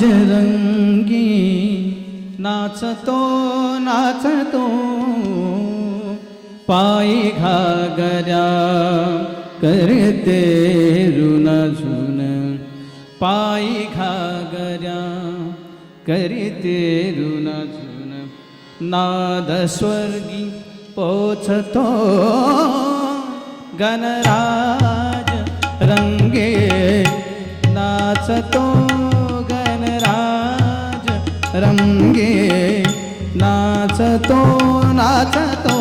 गणराज रंगी नाचतो नाचतो पायी घागऱ्या करते रुन झुन पायी घागऱ्या करीते रुन झुन नाद स्वर्गी पोचतो गणराज रंगे नाचतो नाचतो नाचतो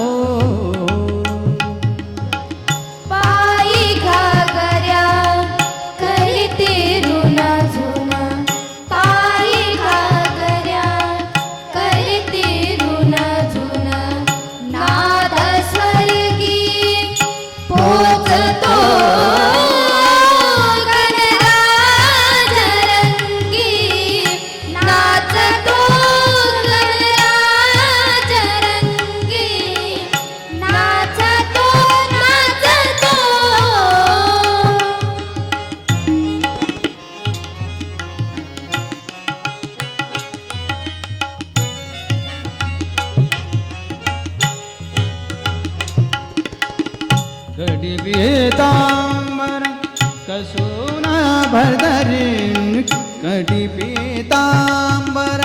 कटिपीताम्बर बिताम्बर कटिपीताम्बर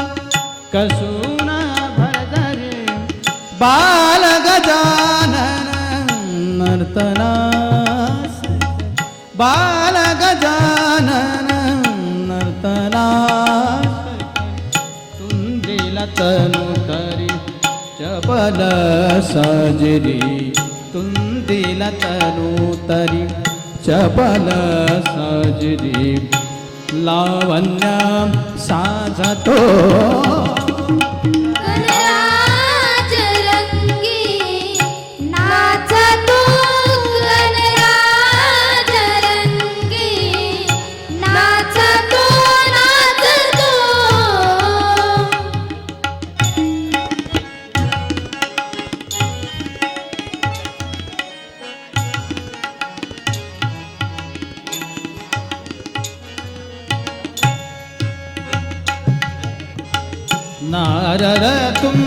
भदरे बालगजानन बिताम्बर बालगजानन भद्री बाल चपल सजरी। तुंदिला तनु तरी चपल साजरी। लावण्य नारद तुम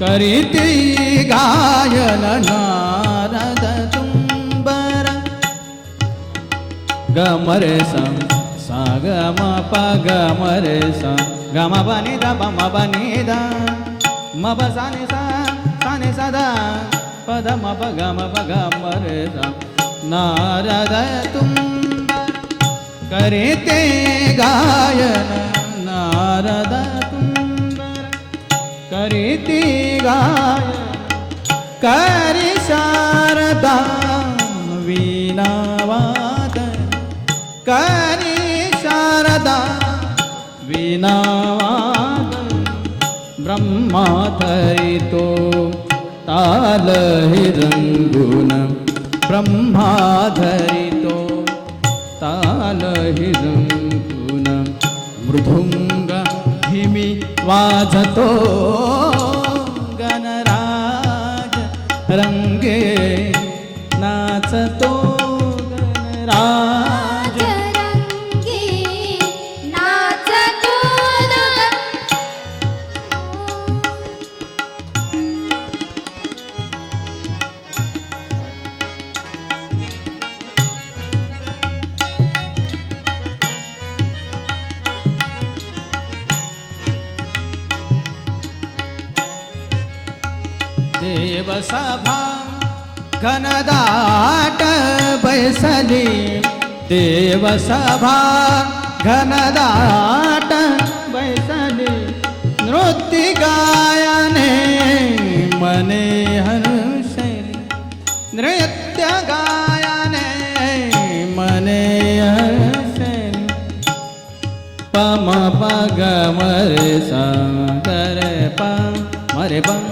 करीती गायन नारद तुम्बर गमर सम सा ग म प ग म रे सा ग म प नि द प म नि द। म सा नि सा सा नि सा द। प द म प ग म प ग म रे सा। नारद तुम्बर करीते गायन करी शारदा वीणावादन करी शारदा वीणावादन ब्रह्मा धरितो ताल हिरंगुन। ब्रह्मा धरितो ताल हिरंगुन। मृदुंग हिमी वाजतो रंगे नाचतो देवसभा घनदाट बैसली। देवसभा घनदाट बैसली। नृत्य गायने मने हर्षली नृत्य गायने मने हर्षली पम प म रे सा पम रे प।